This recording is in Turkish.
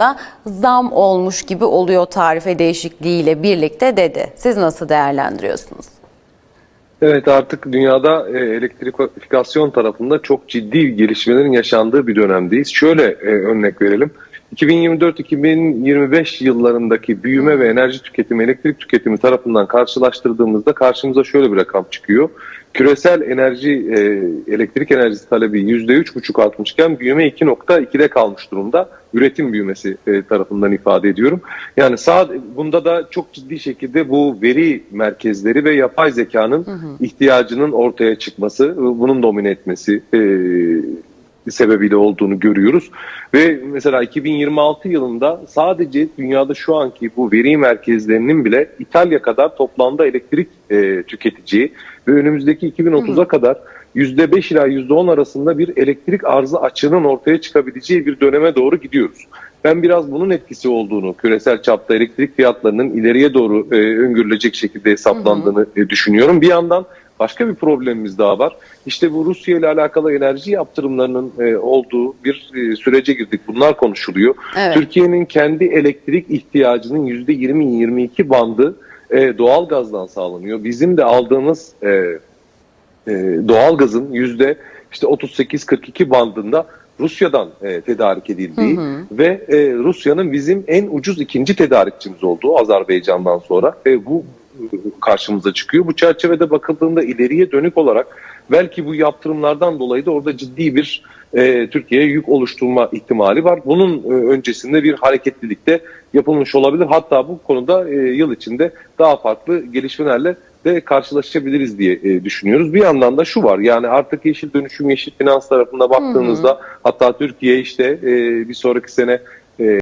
da zam olmuş gibi oluyor tarife değişikliğiyle birlikte dedi. Siz nasıl değerlendiriyorsunuz? Evet artık dünyada e, elektrifikasyon tarafında çok ciddi gelişmelerin yaşandığı bir dönemdeyiz. Şöyle e, örnek verelim. 2024-2025 yıllarındaki büyüme ve enerji tüketimi, elektrik tüketimi tarafından karşılaştırdığımızda karşımıza şöyle bir rakam çıkıyor. Küresel enerji, e, elektrik enerjisi talebi %3,5 artmışken büyüme 2.2'de kalmış durumda. Üretim büyümesi e, tarafından ifade ediyorum. Yani sağ, bunda da çok ciddi şekilde bu veri merkezleri ve yapay zekanın ihtiyacının ortaya çıkması, bunun domine etmesi e, sebebiyle olduğunu görüyoruz. Ve mesela 2026 yılında sadece dünyada şu anki bu veri merkezlerinin bile İtalya kadar toplamda elektrik e, tüketeceği ve önümüzdeki 2030'a kadar %5 ila %10 arasında bir elektrik arzı açığının ortaya çıkabileceği bir döneme doğru gidiyoruz. Ben biraz bunun etkisi olduğunu, küresel çapta elektrik fiyatlarının ileriye doğru e, öngörülecek şekilde hesaplandığını e, düşünüyorum. Bir yandan başka bir problemimiz daha var. İşte bu Rusya ile alakalı enerji yaptırımlarının e, olduğu bir e, sürece girdik. Bunlar konuşuluyor. Evet. Türkiye'nin kendi elektrik ihtiyacının %20-22 bandı e, doğal gazdan sağlanıyor. Bizim de aldığımız e, e, doğalgazın yüzde işte 38-42 bandında Rusya'dan e, tedarik edildiği ve e, Rusya'nın bizim en ucuz ikinci tedarikçimiz olduğu Azerbaycan'dan sonra ve bu e, karşımıza çıkıyor. Bu çerçevede bakıldığında ileriye dönük olarak belki bu yaptırımlardan dolayı da orada ciddi bir e, Türkiye'ye yük oluşturma ihtimali var. Bunun e, öncesinde bir hareketlilik de yapılmış olabilir. Hatta bu konuda e, yıl içinde daha farklı gelişmelerle de karşılaşabiliriz diye e, düşünüyoruz. Bir yandan da şu var yani artık yeşil dönüşüm, yeşil finans tarafında baktığınızda hatta Türkiye işte e, bir sonraki sene